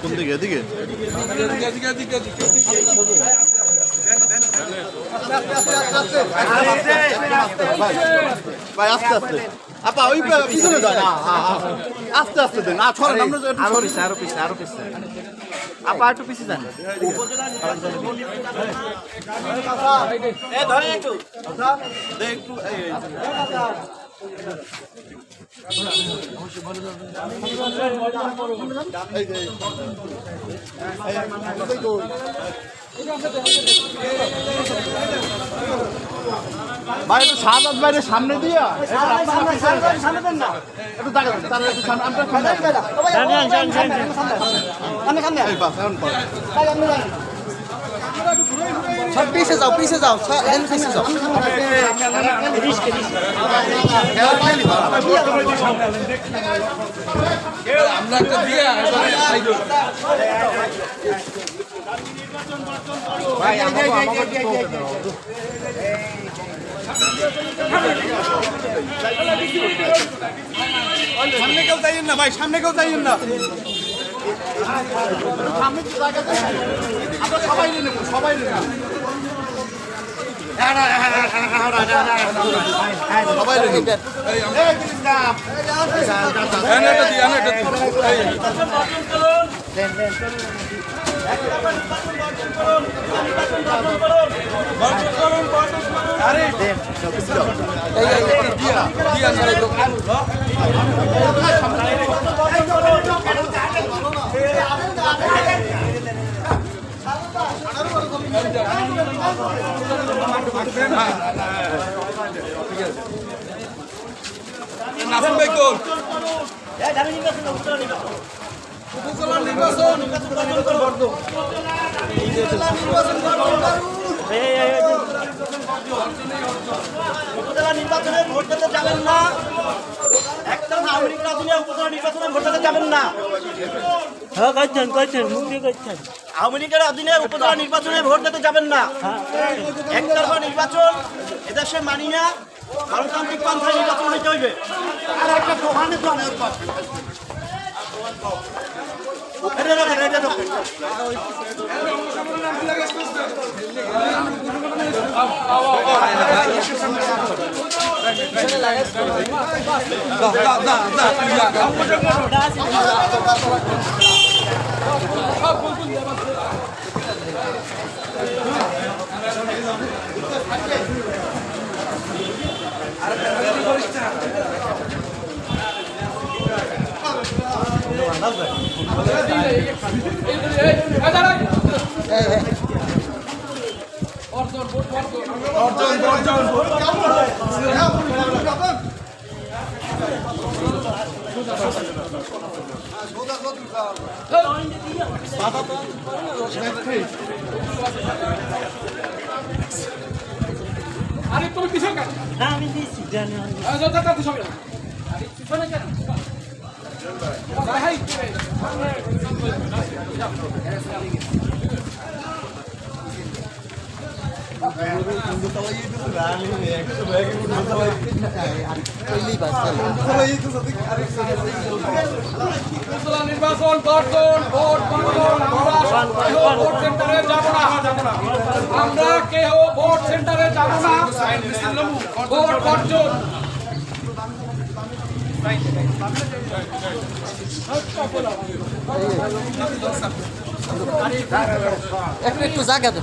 কোন দিকে এদিকে? ভাই আস্তে আস্তে। আপা ওই পিছনে যান। আস্তে আস্তে দেন। আ ছড়েন আমরা আরও পিছে আরও পিছে আরও পিছে। আপা একটু পিছে যান। এ ধরেন একটু। দে একটু ভাই একটু সাত আট বাইরে সামনে দিয়া। সামনে দেন না। একটু দেখা তারা একটু সামনে আমরা সামনে। এই বাস এখন পাস। সব পিছে যাও পিছে যাও হেন পিছে যাও সামনে কেউ যাইয়েন না ভাই সামনে কেউ যাইয়েন না। সামনে তো জায়গা আমরা সবাই নেব সবাই নেব। সবাই নেব নাসিম ভাই ভোট দিতে যাবেন না। একটা আওয়ামী উপজেলা নির্বাচনে ভোট দিতে যাবেন না। হ্যাঁ করছেন করছেন মুক্তি করছেন। আওয়ামী লীগের অধীনে উপজেলা নির্বাচনে ভোট দিতে যাবেন না। একতরফা নির্বাচন এদেশে মানি না গণতান্ত্রিক পন্থায় নির্বাচন হইতে হইবে। আর একটা অনেক এটা রাখেন, এটা রাখেন। আরে তুমি পিছন কেন না আমি দিচ্ছি জানি আরে পিছনে কেন ভাই হাই উপজেলা নির্বাচন বর্জন ভোট সেন্টারে যাব না। ভোট সেন্টারে যাব একটু জায়গা একতরফা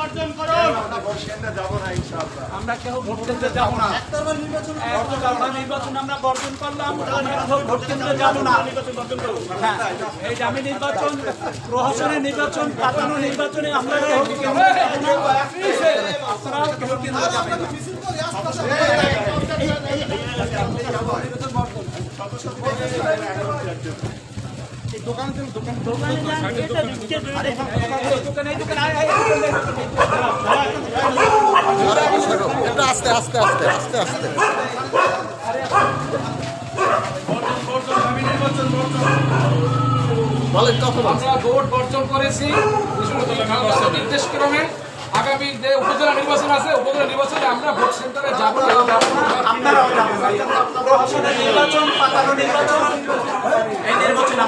বর্জন করুন আমরা কেউ ভোট দিতে যাব না নির্বাচন আমরা নির্বাচন বর্জন করলাম ভোট কেন্দ্রে যাব না নির্বাচন বর্জন হ্যাঁ এই যে নির্বাচন প্রহসনের নির্বাচন কাটানো নির্বাচনে আমরা কেন্দ্রে। আপনারাও ভোট কেন্দ্রে যাবেন না। দোকানে যান এটা আস্তে আস্তে আস্তে আস্তে আস্তে। আমরা ভোট বর্জন করেছি কাউন্সিলের নির্দেশ ক্রমে আগামী যে উপজেলা নির্বাচন আছে উপজেলা নির্বাচনে আমরা ভোট সেন্টারে যাব। আপনারাও নির্বাচন পাতানো নির্বাচন।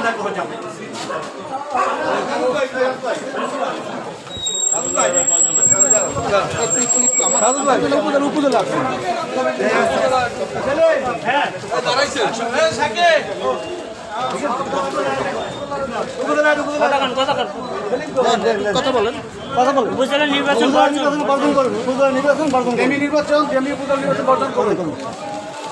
নির্বাচন আমরা করে যাব কথা বলেন উপজেলা নির্বাচন বর্জন দামি নির্বাচন এই সরকারের জন্য সরকারি নির্বাচন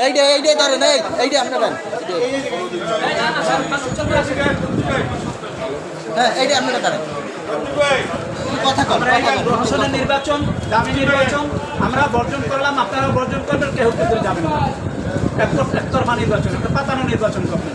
এইটা এইটাই ধরেন, এই এইটা আপনারা হ্যাঁ এইটা আপনারা ধরেন নির্বাচন, দামি নির্বাচন, আমরা বর্জন করলাম, আপনারাও বর্জন করবেন, কেউ কেউ যাবেন না। একতর- একতরফা নির্বাচন, একটা পাতানো নির্বাচন করবেন।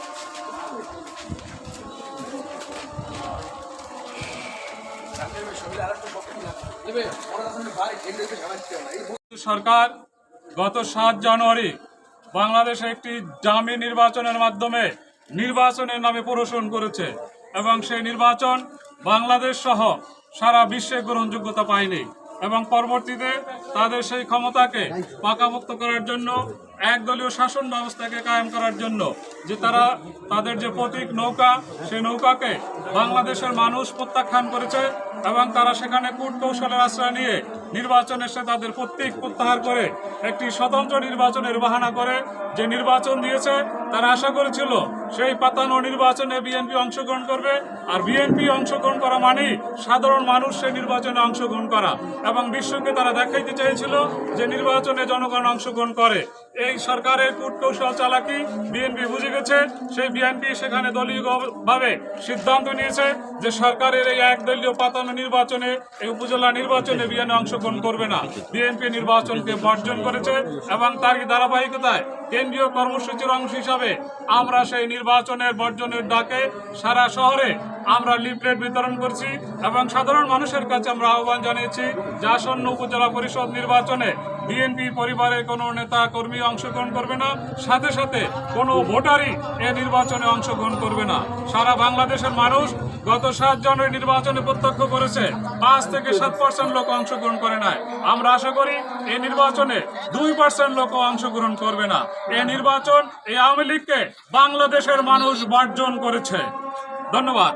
সরকার গত সাত জানুয়ারি বাংলাদেশে একটি জামি নির্বাচনের মাধ্যমে নির্বাচনের নামে প্রহসন করেছে এবং সেই নির্বাচন বাংলাদেশ সহ সারা বিশ্বে গ্রহণযোগ্যতা পায়নি এবং পরবর্তীতে তাদের সেই ক্ষমতাকে পাকামুক্ত করার জন্য একদলীয় শাসন ব্যবস্থাকে কায়েম করার জন্য যে তারা তাদের যে প্রতীক নৌকা সেই নৌকাকে বাংলাদেশের মানুষ প্রত্যাখ্যান করেছে এবং তারা সেখানে কূট কৌশলের আশ্রয় নিয়ে নির্বাচন এসে তাদের প্রতীক প্রত্যাহার করে, একটি স্বতন্ত্র নির্বাচনের বাহানা করে যে নির্বাচন দিয়েছে, তারা আশা করেছিল সেই পাতানো নির্বাচনে বিএনপি অংশগ্রহণ করবে। আর বিএনপি অংশগ্রহণ করা মানেই সাধারণ মানুষ সেই নির্বাচনে অংশগ্রহণ করা এবং বিশ্বকে তারা দেখাইতে চেয়েছিল যে নির্বাচনে জনগণ অংশগ্রহণ করে। এই সরকারের কূটকৌশল চালাকি বিএনপি বুঝে গেছে। সেই বিএনপি সেখানে দলীয়ভাবে সিদ্ধান্ত নিয়েছে যে সরকারের এই একদলীয় পাতানো নির্বাচনে, এই উপজেলা নির্বাচনে বিএনপি অংশগ্রহণ করবে না। বিএনপি নির্বাচনকে বর্জন করেছে এবং তারই ধারাবাহিকতায় কেন্দ্রীয় কর্মসূচির অংশ হিসাবে আমরা সেই নির্বাচনের বর্জনের ডাকে সারা শহরে আমরা লিফলেট বিতরণ করছি এবং সাধারণ মানুষের কাছে আমরা আহ্বান জানিয়েছি যে আসন্ন উপজেলা পরিষদ নির্বাচনে বিএনপি পরিবারের কোনো নেতা কর্মী অংশগ্রহণ করবে না, সাথে সাথে কোনো ভোটারই এ নির্বাচনে অংশগ্রহণ করবে না। সারা বাংলাদেশের মানুষ গত সাত জানুয়ারি নির্বাচনে প্রত্যক্ষ করেছে, পাঁচ থেকে সাত পার্সেন্ট লোক অংশগ্রহণ করে নাই। আমরা আশা করি এই নির্বাচনে দুই পার্সেন্ট লোক অংশগ্রহণ করবে না। এই নির্বাচন এই আওয়ামী লীগকে বাংলাদেশের মানুষ বর্জন করেছে। ধন্যবাদ।